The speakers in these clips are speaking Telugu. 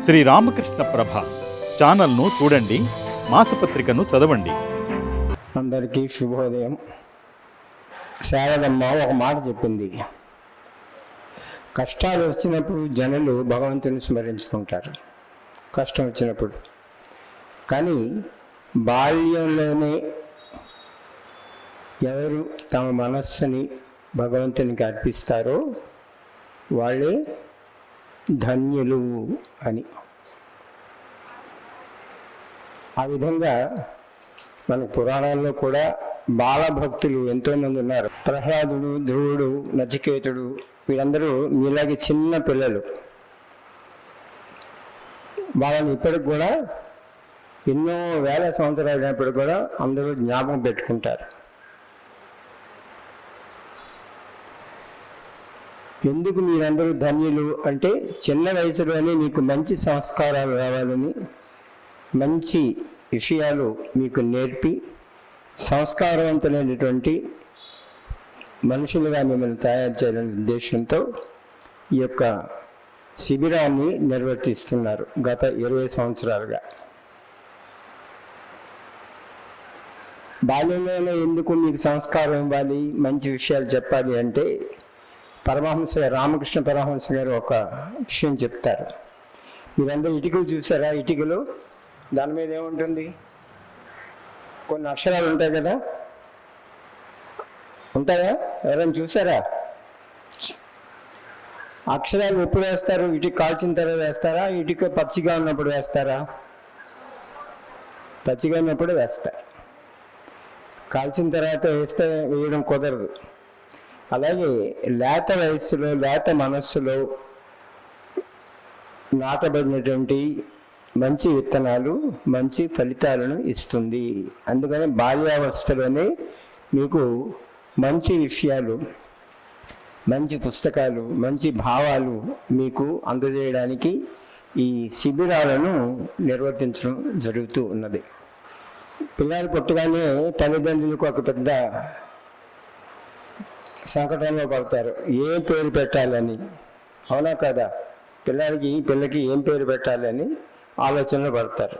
శ్రీ రామకృష్ణ ప్రభ ఛానల్ను చూడండి మాసపత్రికను చదవండి. అందరికీ శుభోదయం. శారదమ్మ ఒక మాట చెప్పింది. కష్టాలు వచ్చినప్పుడు జనులు భగవంతుని స్మరించుకుంటారు. కష్టం వచ్చినప్పుడు. కానీ బాల్యంలోనే ఎవరు తమ మనస్సుని భగవంతునికి అర్పిస్తారో వాళ్ళే ధన్యులు అని. ఆ విధంగా మన పురాణాల్లో కూడా బాలభక్తులు ఎంతోమంది ఉన్నారు. ప్రహ్లాదుడు ధ్రువుడు నచికేతుడు వీళ్ళందరూ మీలాగే చిన్న పిల్లలు. వాళ్ళని ఇప్పటికి కూడా ఎన్నో వేల సంవత్సరాలు అయినప్పుడు కూడా అందరూ జ్ఞాపకం పెట్టుకుంటారు. ఎందుకు మీరందరూ ధన్యులు అంటే చిన్న వయసులోనే మీకు మంచి సంస్కారాలు రావాలని మంచి విషయాలు మీకు నేర్పి సంస్కారవంతులైనటువంటి మనుషులుగా మిమ్మల్ని తయారు చేయాలనే ఉద్దేశంతో ఈ యొక్క శిబిరాన్ని నిర్వర్తిస్తున్నారు గత ఇరవై సంవత్సరాలుగా. బాల్యంలోనే ఎందుకు మీకు సంస్కారం ఇవ్వాలి మంచి విషయాలు చెప్పాలి అంటే పరమహంస రామకృష్ణ పరమహంస గారు ఒక విషయం చెప్తారు. మీరందరూ ఇటుకలు చూసారా? ఇటుకలు దాని మీద ఏముంటుంది? కొన్ని అక్షరాలు ఉంటాయి కదా? ఉంటాయా? ఎవరైనా చూసారా? అక్షరాలు ఎప్పుడు వేస్తారు? ఇటుక కాల్చిన తర్వాత వేస్తారా? ఇటుక పచ్చిగా ఉన్నప్పుడు వేస్తారా? పచ్చిగా ఉన్నప్పుడు వేస్తారు. కాల్చిన తర్వాత వేస్తే వేయడం కుదరదు. అలాగే లేత వయస్సులో లేత మనస్సులో నాటబడినటువంటి మంచి విత్తనాలు మంచి ఫలితాలను ఇస్తుంది. అందుకని బాల్యావస్థలోనే మీకు మంచి విషయాలు మంచి పుస్తకాలు మంచి భావాలు మీకు అందజేయడానికి ఈ శిబిరాలను నిర్వర్తించడం జరుగుతూ ఉన్నది. పిల్లలు పుట్టగానే తల్లిదండ్రులకు ఒక పెద్ద సంకటంలో పడతారు. ఏం పేరు పెట్టాలని? అవునా కదా? పిల్లలకి పిల్లకి ఏం పేరు పెట్టాలని ఆలోచనలు పడతారు.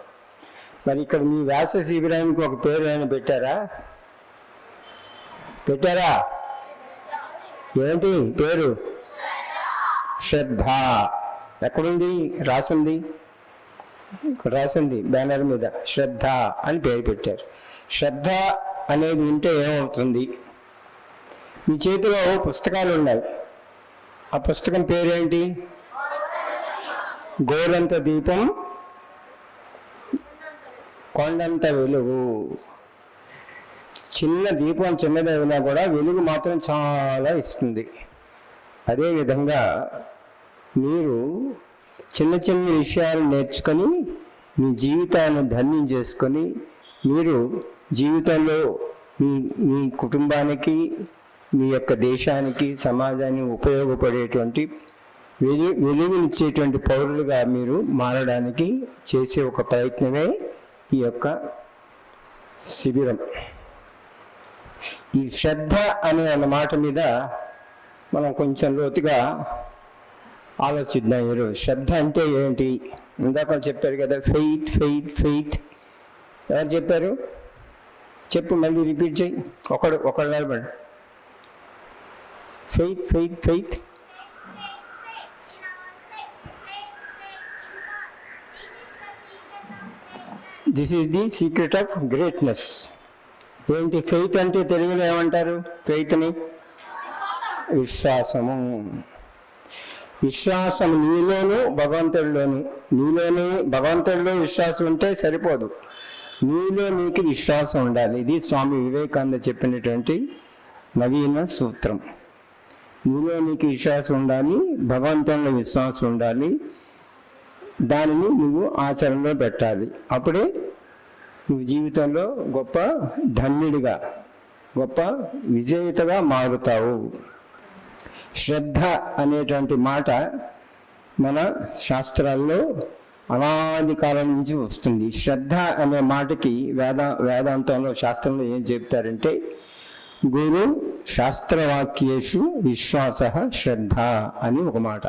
మరి ఇక్కడ మీ వ్యాస శిబిరానికి ఒక పేరు ఏమైనా పెట్టారా? పెట్టారా? ఏంటి పేరు? శ్రద్ధ. ఎక్కడుంది? రాసింది? రాసింది బ్యానర్ మీద. శ్రద్ధ అని పేరు పెట్టారు. శ్రద్ధ అనేది ఉంటే ఏమవుతుంది? మీ చేతిలో పుస్తకాలు ఉన్నాయి. ఆ పుస్తకం పేరేంటి? గోరంత దీపం కొండంత వెలుగు. చిన్న దీపం చిన్నదైనా కూడా వెలుగు మాత్రం చాలా ఇస్తుంది. అదేవిధంగా మీరు చిన్న చిన్న విషయాలు నేర్చుకొని మీ జీవితాన్ని ధన్యం చేసుకొని మీరు జీవితంలో మీ మీ కుటుంబానికి మీ యొక్క దేశానికి సమాజానికి ఉపయోగపడేటువంటి వెలు వెలుగునిచ్చేటువంటి పౌరులుగా మీరు మారడానికి చేసే ఒక ప్రయత్నమే ఈ యొక్క శిబిరం. ఈ శ్రద్ధ అనే అన్న మాట మీద మనం కొంచెం లోతుగా ఆలోచిద్దాం ఈరోజు. శ్రద్ధ అంటే ఏంటి? ఇందాక చెప్పారు కదా ఫెయిత్ ఫెయిత్ ఫెయిత్ ఎవరు చెప్పారు? చెప్పు మళ్ళీ రిపీట్ చేయి. ఒకడు ఒకళ్ళు నిలబడి. Faith faith faith this is the secret of greatness ఏంటి ఫెయిత్ అంటే తెలుగులో ఏమంటారు? ఫెయిత్ని విశ్వాసము. విశ్వాసం నీలోను భగవంతుడిలోను నీలోనే భగవంతుడిలో విశ్వాసం ఉంటే సరిపోదు. నీలో నీకు విశ్వాసం ఉండాలి. ఇది స్వామి వివేకానంద చెప్పినటువంటి నవీన సూత్రం. నీలో నీకు విశ్వాసం ఉండాలి భగవంతునిలో విశ్వాసం ఉండాలి. దానిని నువ్వు ఆచరణలో పెట్టాలి. అప్పుడే నువ్వు జీవితంలో గొప్ప ధన్యుడిగా గొప్ప విజేతగా మారుతావు. శ్రద్ధ అనేటువంటి మాట మన శాస్త్రాల్లో అనాది కాలం నుంచి వస్తుంది. శ్రద్ధ అనే మాటకి వేద వేదాంతంలో శాస్త్రంలో ఏం చెప్తారంటే గురు శాస్త్రవాక్యేషు విశ్వాస శ్రద్ధ అని ఒక మాట.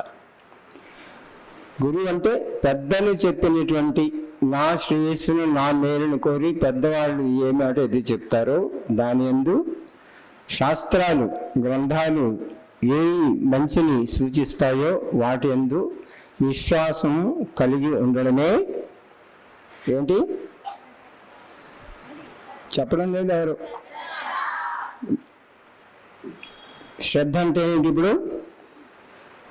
గురువు అంటే పెద్దలు చెప్పినటువంటి నా శ్రేయస్సును నా మేలును కోరి పెద్దవాళ్ళు ఏమి అంటే ఇది చెప్తారో దాని ఎందు శాస్త్రాలు గ్రంథాలు ఏవి మంచిని సూచిస్తాయో వాటి ఎందు విశ్వాసం కలిగి ఉండడమే ఏంటి? చెప్పడం లేదు ఎవరు? శ్రద్ధ అంటే ఏంటి ఇప్పుడు.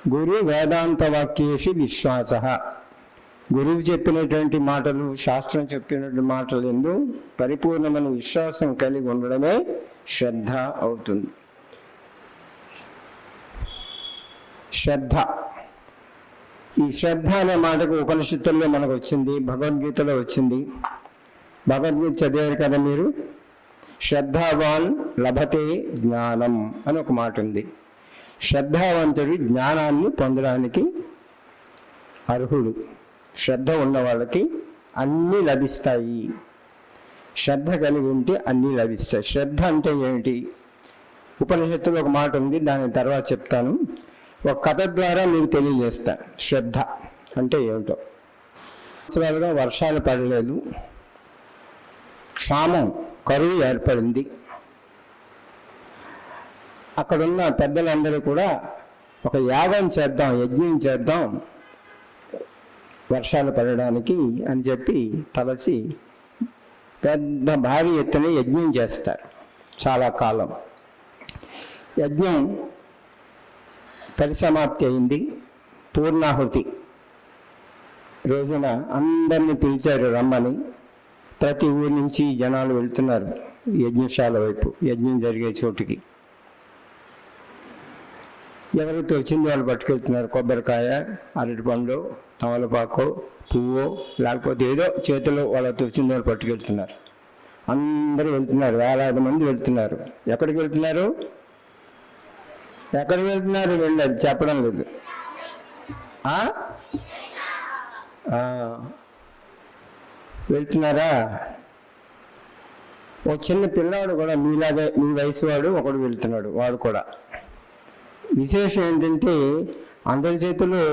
గురు వేదాంత వాక్యేషి విశ్వాస. గురువు చెప్పినటువంటి మాటలు శాస్త్రం చెప్పినటువంటి మాటలు ఎందు పరిపూర్ణమైన విశ్వాసం కలిగి ఉండడమే శ్రద్ధ అవుతుంది. శ్రద్ధ. ఈ శ్రద్ధ అనే మాటకు ఉపనిషత్తుల్లో మనకు వచ్చింది భగవద్గీతలో వచ్చింది. భగవద్గీత చదివారు కదా మీరు? శ్రద్ధావాన్ లభతే జ్ఞానం అని ఒక మాట ఉంది. శ్రద్ధావంతుడి జ్ఞానాన్ని పొందడానికి అర్హుడు. శ్రద్ధ ఉన్న వాళ్ళకి అన్నీ లభిస్తాయి. శ్రద్ధ కలిగి ఉంటే అన్నీ లభిస్తాయి. శ్రద్ధ అంటే ఏమిటి? ఉపనిషత్తులో ఒక మాట ఉంది దాని తర్వాత చెప్తాను. ఒక కథ ద్వారా మీకు తెలియజేస్తాను శ్రద్ధ అంటే ఏమిటో. సంవత్సరాలుగా వర్షాలు పడలేదు. క్షామం. కరువు ఏర్పడింది. అక్కడున్న పెద్దలందరూ కూడా ఒక యాగం చేద్దాం యజ్ఞం చేద్దాం వర్షాలు పడడానికి అని చెప్పి తలసి పెద్ద భారీ ఎత్తున యజ్ఞం చేస్తారు చాలా కాలం. యజ్ఞం పరిసమాప్తి అయింది పూర్ణాహుతి. రోజున అందరిని పిలిచారు రమ్మని. ప్రతి ఊరి నుంచి జనాలు వెళ్తున్నారు యజ్ఞశాల వైపు యజ్ఞం జరిగే చోటుకి. ఎవరికి వచ్చింది వాళ్ళు పట్టుకెళ్తున్నారు? కొబ్బరికాయ అరటిపండు తమలపాకు పువ్వు లేకపోతే ఏదో చేతిలో వాళ్ళ వచ్చింది వాళ్ళు పట్టుకెళ్తున్నారు. అందరూ వెళ్తున్నారు వేలాది మంది వెళ్తున్నారు. ఎక్కడికి వెళ్తున్నారు? ఎక్కడికి వెళ్తున్నారు? వెళ్ళదు చెప్పడం లేదు. వెళ్తున్నారా? ఓ చిన్న పిల్లవాడు కూడా మీలాగే మీ వయసు వాడు ఒకడు వెళ్తున్నాడు వాడు కూడా. విశేషం ఏంటంటే అందరి చేతిలో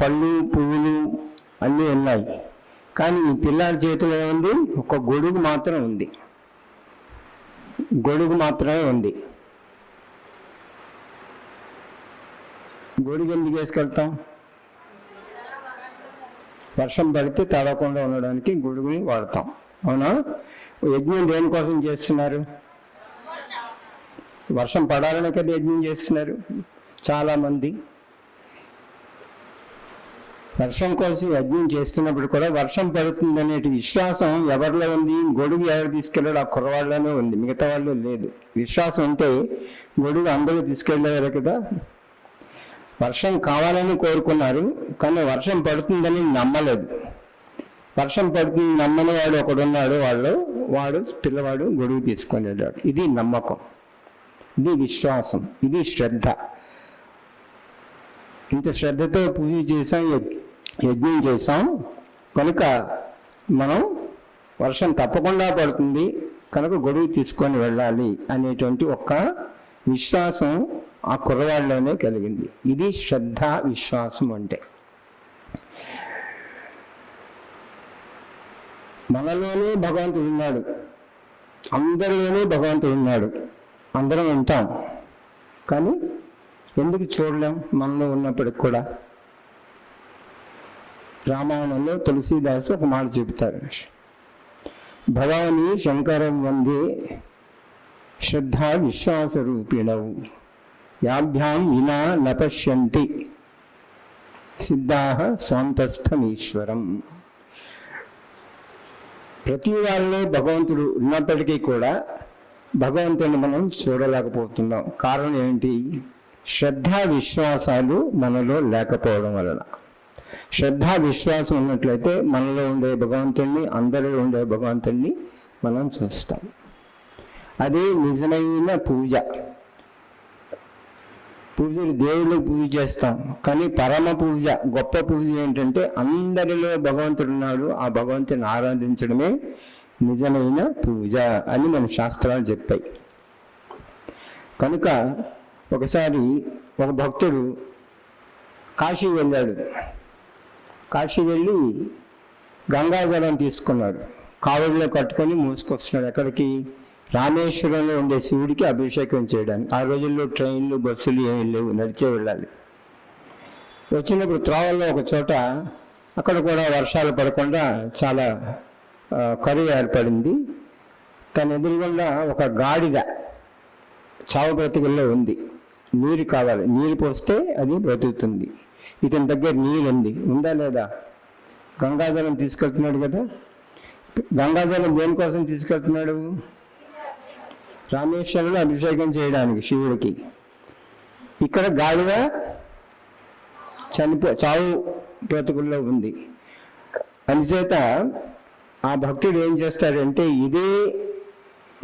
పళ్ళు పువ్వులు అన్నీ ఉన్నాయి. కానీ ఈ పిల్లాడి చేతిలో ఏముంది ఒక గొడుగు మాత్రం ఉంది. గొడుగు మాత్రమే ఉంది. గొడుగు ఎందుకు వేసుకెళ్తాం? వర్షం పడితే తడవకుండా ఉండడానికి గొడుగుని వాడతాం. అవునా? యజ్ఞం దేనికోసం చేస్తున్నారు? వర్షం పడాలని కదా యజ్ఞం చేస్తున్నారు చాలామంది. వర్షం కోసం యజ్ఞం చేస్తున్నప్పుడు కూడా వర్షం పడుతుందనే విశ్వాసం ఎవరిలో ఉంది? గొడుగు ఎవరు తీసుకెళ్ళాడు ఆ కుర్రవాళ్ళలోనే ఉంది. మిగతా వాళ్ళు లేదు. విశ్వాసం ఉంటే గొడుగు అందరూ తీసుకెళ్ళారు కదా? వర్షం కావాలని కోరుకున్నారు కానీ వర్షం పడుతుందని నమ్మలేదు. వర్షం పడుతుంది నమ్మని వాడు ఒకడున్నాడు వాళ్ళు వాడు పిల్లవాడు గొడుగు తీసుకొని వెళ్ళాడు. ఇది నమ్మకం ఇది విశ్వాసం ఇది శ్రద్ధ. ఇంత శ్రద్ధతో పూజ చేసాం యజ్- యజ్ఞం చేసాం కనుక మనం వర్షం తప్పకుండా పడుతుంది కనుక గొడుగు తీసుకొని వెళ్ళాలి అనేటువంటి ఒక విశ్వాసం ఆ కుర్రవాళ్ళలోనే కలిగింది. ఇది శ్రద్ధ విశ్వాసం అంటే. మనలోనే భగవంతుడు ఉన్నాడు. అందరిలోనే భగవంతుడు ఉన్నాడు. అందరం ఉంటాం. కానీ ఎందుకు చూడలేం మనలో ఉన్నప్పటికి కూడా? రామాయణంలో తులసీదాసు ఒక మాట చెబుతారు. భగవాని శంకరం వందే శ్రద్ధ విశ్వాస రూపిణవు యాభ్యాం వినా నపశ్యంతి. సిద్ధా స్వాంతస్థమీశ్వరం. ప్రతి వాళ్ళలో భగవంతుడు ఉన్నప్పటికీ కూడా భగవంతుని మనం చూడలేకపోతున్నాం. కారణం ఏంటి శ్రద్ధ విశ్వాసాలు మనలో లేకపోవడం వలన. శ్రద్ధ విశ్వాసం ఉన్నట్లయితే మనలో ఉండే భగవంతుణ్ణి అందరిలో ఉండే భగవంతుణ్ణి మనం చూస్తాం. అది నిజమైన పూజ. పూజలు దేవుళ్ళకి పూజ చేస్తాం. కానీ పరమ పూజ గొప్ప పూజ ఏంటంటే అందరిలో భగవంతుడు ఉన్నాడు. ఆ భగవంతుని ఆరాధించడమే నిజమైన పూజ అని మన శాస్త్రాలు చెప్పాయి. కనుక ఒకసారి ఒక భక్తుడు కాశీ వెళ్ళాడు. కాశీ వెళ్ళి గంగాజలం తీసుకున్నాడు. కావడిలో కట్టుకొని మూసుకొస్తున్నాడు. ఎక్కడికి? రామేశ్వరంలో ఉండే శివుడికి అభిషేకం చేయడానికి. ఆ రోజుల్లో ట్రైన్లు బస్సులు ఏమీ లేవు నడిచే వెళ్ళాలి. వచ్చినప్పుడు త్రోవల్లో ఒక చోట అక్కడ కూడా వర్షాలు పడకుండా చాలా కరువు ఏర్పడింది. తన ఎదురుగుండా ఒక గాడిద చావు బ్రతుకుల్లో ఉంది. నీరు కావాలి. నీరు పోస్తే అది బ్రతుకుతుంది. ఇతని దగ్గర నీరు ఉంది ఉందా లేదా? గంగాజలం తీసుకెళ్తున్నాడు కదా. గంగాజలం దేనికోసం తీసుకెళ్తున్నాడు? రామేశ్వరుడు అభిషేకం చేయడానికి శివుడికి. ఇక్కడ గాడిద చనిపో చావు బ్రతుకుల్లో ఉంది. అందుచేత ఆ భక్తుడు ఏం చేస్తాడంటే ఇదే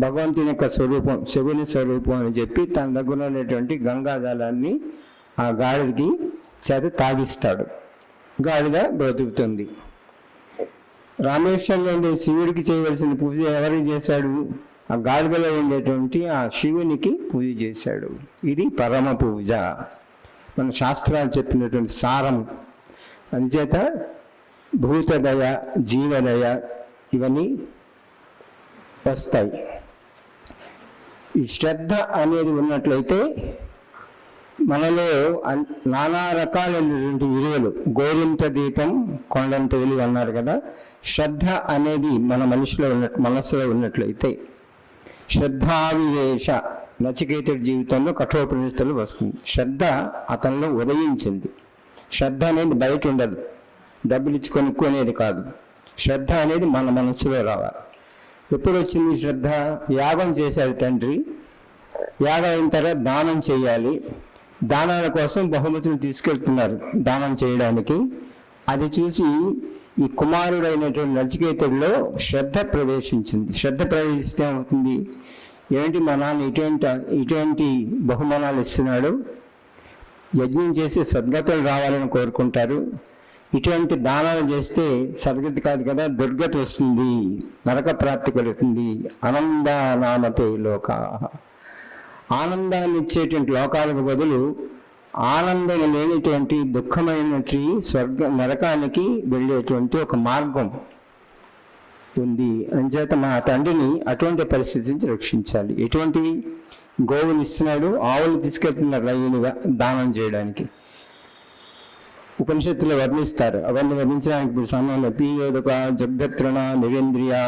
భగవంతుని యొక్క స్వరూపం శివుని స్వరూపం అని చెప్పి తన దగ్గర ఉన్నటువంటి గంగాజలాన్ని ఆ గాడిదకి చేత తాగిస్తాడు. గాడిద బ్రతుకుతుంది. రామేశ్వరంలో ఉండే శివుడికి చేయవలసిన పూజ ఎవరికి చేశాడు? ఆ గాడిదలో ఉండేటువంటి ఆ శివునికి పూజ చేశాడు. ఇది పరమ పూజ. మన శాస్త్రాలు చెప్పినటువంటి సారం. అందుచేత భూతదయ జీవదయ ఇవన్నీ వస్తాయి. ఈ శ్రద్ధ అనేది ఉన్నట్లయితే మనలో నానా రకాలైనటువంటి విలువలు. గోరింత దీపం కొండంత విలువ అన్నారు కదా. శ్రద్ధ అనేది మన మనిషిలో ఉన్న మనసులో ఉన్నట్లయితే శ్రద్ధావివేశ నచికేతుడి జీవితంలో కఠోపనిష్టలు వస్తుంది. శ్రద్ధ అతనిలో ఉదయించింది. శ్రద్ధ అనేది బయట ఉండదు. డబ్బులు ఇచ్చి కొనుక్కునేది కాదు. శ్రద్ధ అనేది మన మనసులో రావాలి. ఎప్పుడు వచ్చింది శ్రద్ధ? యాగం చేశాడు తండ్రి. యాగం అయిన తర్వాత దానం చేయాలి. దానాల కోసం బహుమతులు తీసుకెళ్తున్నారు. దానం చేయడానికి. అది చూసి ఈ కుమారుడైనటువంటి నచికేతుడిలో శ్రద్ధ ప్రవేశించింది. శ్రద్ధ ప్రవేశిస్తే ఏమవుతుంది? ఏంటి మా నాన్న ఇటువంటి ఇటువంటి బహుమానాలు ఇస్తున్నాడు? యజ్ఞం చేసి సద్గతులు రావాలని కోరుకుంటారు. ఇటువంటి దానాలు చేస్తే సద్గతి కాదు కదా దుర్గతి వస్తుంది నరక ప్రాప్తి కలుగుతుంది. ఆనందానామతే లోక ఆనందాన్ని ఇచ్చేటువంటి లోకాలకు బదులు ఆనందం లేనిటువంటి దుఃఖమైనటువంటి స్వర్గ నరకానికి వెళ్ళేటువంటి ఒక మార్గం ఉంది. అంచేత మా తండ్రిని అటువంటి పరిస్థితి నుంచి రక్షించాలి. ఎటువంటివి? గోవులు ఇస్తున్నాడు ఆవులు తీసుకెళ్తున్నారు లైన్గా దానం చేయడానికి. ఉపనిషత్తులు వర్ణిస్తారు. అవన్నీ వర్ణించడానికి ఇప్పుడు సమయంలో పీయోదక జగద్రణ నిరేంద్రియా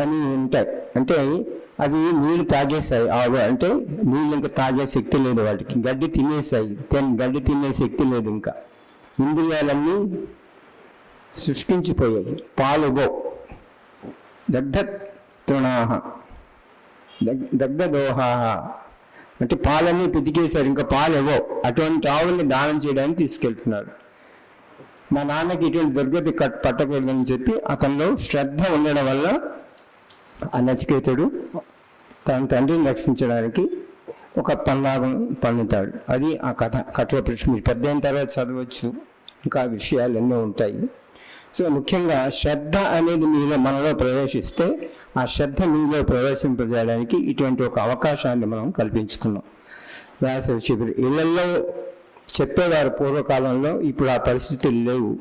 అని ఉంటాయి. అంటే అవి నీళ్ళు తాగేస్తాయి ఆవు అంటే నీళ్ళు ఇంకా తాగే శక్తి లేదు వాటికి. గడ్డి తినేసాయి గడ్డి తినే శక్తి లేదు ఇంకా. ఇంద్రియాలన్నీ సృష్టించిపోయాయి. పాలుగో. దగ్ధ తృణాహ దగ్ధ దోహాహ అంటే పాలన్నీ పితికేశారు. ఇంకా పాలు అటువంటి ఆవుల్ని దానం చేయడానికి తీసుకెళ్తున్నారు. మా నాన్నకి ఇటువంటి దుర్గతి కట్ పట్టకూడదని చెప్పి అతనిలో శ్రద్ధ ఉండడం వల్ల ఆ నచికేతుడు తన తండ్రిని రక్షించడానికి ఒక పన్నాగం పన్నుతాడు అది ఆ కథ కఠోర ప్రశ్న. మీరు పెద్ద అయిన తర్వాత చదవచ్చు. ఇంకా విషయాలు ఎన్నో ఉంటాయి. సో ముఖ్యంగా శ్రద్ధ అనేది మీలో మనలో ప్రవేశిస్తే ఆ శ్రద్ధ మీలో ప్రవేశింపజేయడానికి ఇటువంటి ఒక అవకాశాన్ని మనం కల్పించుకున్నాం. వేసవి శిబిరం ఇళ్ళలో చెప్పేవారు పూర్వకాలంలో ఇప్పుడు ఆ పరిస్థితులు లేవు.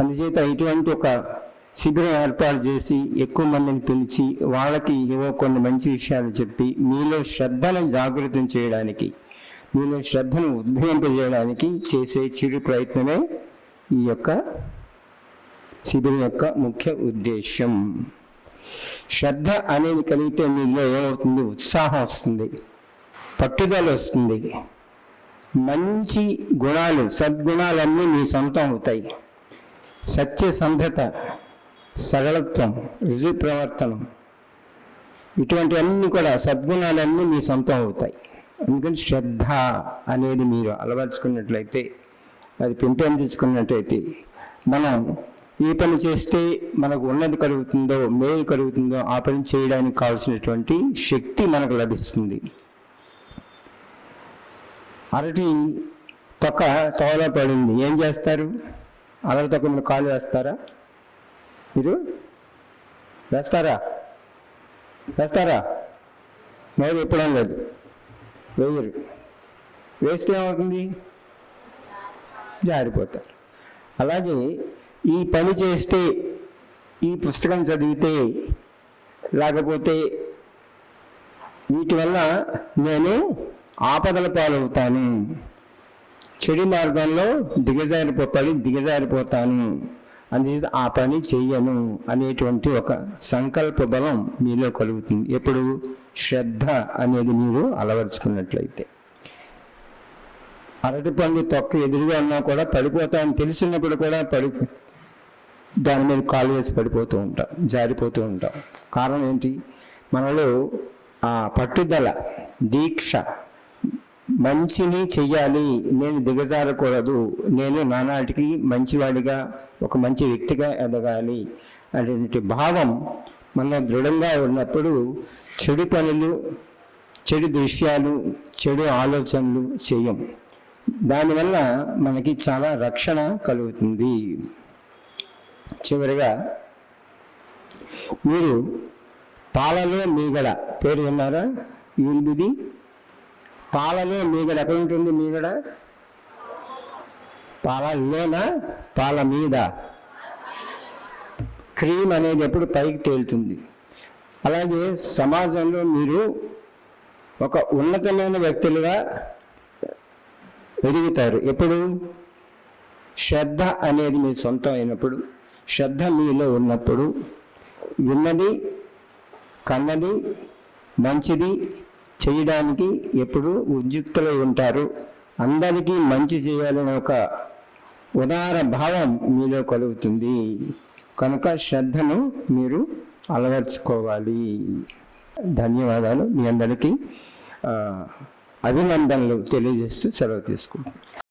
అందుచేత ఇటువంటి ఒక శిబిరం ఏర్పాటు చేసి ఎక్కువ మందిని పిలిచి వాళ్ళకి ఏవో కొన్ని మంచి విషయాలు చెప్పి మీలో శ్రద్ధను జాగృతం చేయడానికి మీలో శ్రద్ధను ఉద్భవింపజేయడానికి చేసే చిరు ప్రయత్నమే ఈ యొక్క శిబిరం యొక్క ముఖ్య ఉద్దేశం శ్రద్ధ అనేది కలిగితే మీలో ఏమవుతుంది? ఉత్సాహం వస్తుంది పట్టుదల వస్తుంది. మంచి గుణాలు సద్గుణాలన్నీ మీ సొంతం అవుతాయి. సత్యసంధత సరళత్వం రుజు ప్రవర్తనం. ఇటువంటివన్నీ కూడా సద్గుణాలన్నీ మీ సొంతం అవుతాయి. అందుకని శ్రద్ధ అనేది మీరు అలవర్చుకున్నట్లయితే అది పెంపొందించుకున్నట్లయితే మనం ఏ పని చేస్తే మనకు ఉన్నది కలుగుతుందో మేలు కలుగుతుందో ఆ పని చేయడానికి కావాల్సినటువంటి శక్తి మనకు లభిస్తుంది. అరటి తొక్క తోల పడింది ఏం చేస్తారు? అరటి తొక్క కాలు వేస్తారా? మీరు? వేస్తారా? వేస్తారా? నేను ఎప్పుడేం లేదు. వేయరు. వేస్తే ఏమవుతుంది? జారిపోతారు. అలాగే ఈ పని చేస్తే ఈ పుస్తకం చదివితే లేకపోతే వీటి వల్ల నేను ఆపదల పాలవుతాను. చెడు మార్గంలో దిగజారిపో పడి దిగజారిపోతాను. అందుచేత ఆ పని చెయ్యను అనేటువంటి ఒక సంకల్ప బలం మీలో కలుగుతుంది. ఎప్పుడు? శ్రద్ధ అనేది మీరు అలవరుచుకున్నట్లయితే. అరటి పండు తొక్క ఎదురుగా ఉన్నా కూడా పడిపోతామని తెలిసినప్పుడు కూడా పడి దాని మీద కాలు వేసి పడిపోతూ ఉంటాం జారిపోతూ ఉంటాం. కారణం ఏంటి? మనలో ఆ పట్టుదల దీక్ష మంచిని చెయ్యాలి నేను దిగజారకూడదు. నేను నానాటికి మంచివాడిగా ఒక మంచి వ్యక్తిగా ఎదగాలి అనేటువంటి భావం మన దృఢంగా ఉన్నప్పుడు చెడు పనులు చెడు దృశ్యాలు చెడు ఆలోచనలు చేయం. దానివల్ల మనకి చాలా రక్షణ కలుగుతుంది. చివరిగా మీరు పాలలో మీగడ పేరు విన్నారా? ఏంటిది పాలలో మీగడ. ఎక్కడ ఉంటుంది మీగడ? పాలలోనా పాల మీద. క్రీమ్ అనేది ఎప్పుడు పైకి తేలుతుంది. అలాగే సమాజంలో మీరు ఒక ఉన్నతమైన వ్యక్తులుగా ఎదుగుతారు ఎప్పుడు? శ్రద్ధ అనేది మీ సొంతం అయినప్పుడు శ్రద్ధ మీలో ఉన్నప్పుడు విన్నది కన్నది మంచిది చేయడానికి ఎప్పుడు ఉద్యుక్తులై ఉంటారు. అందరికీ మంచి చేయాలనే ఒక ఉదార భావం మీలో కలుగుతుంది. కనుక శ్రద్ధను మీరు అలవర్చుకోవాలి. ధన్యవాదాలు. మీ అందరికీ అభినందనలు తెలియజేస్తూ సెలవు తీసుకుంటాను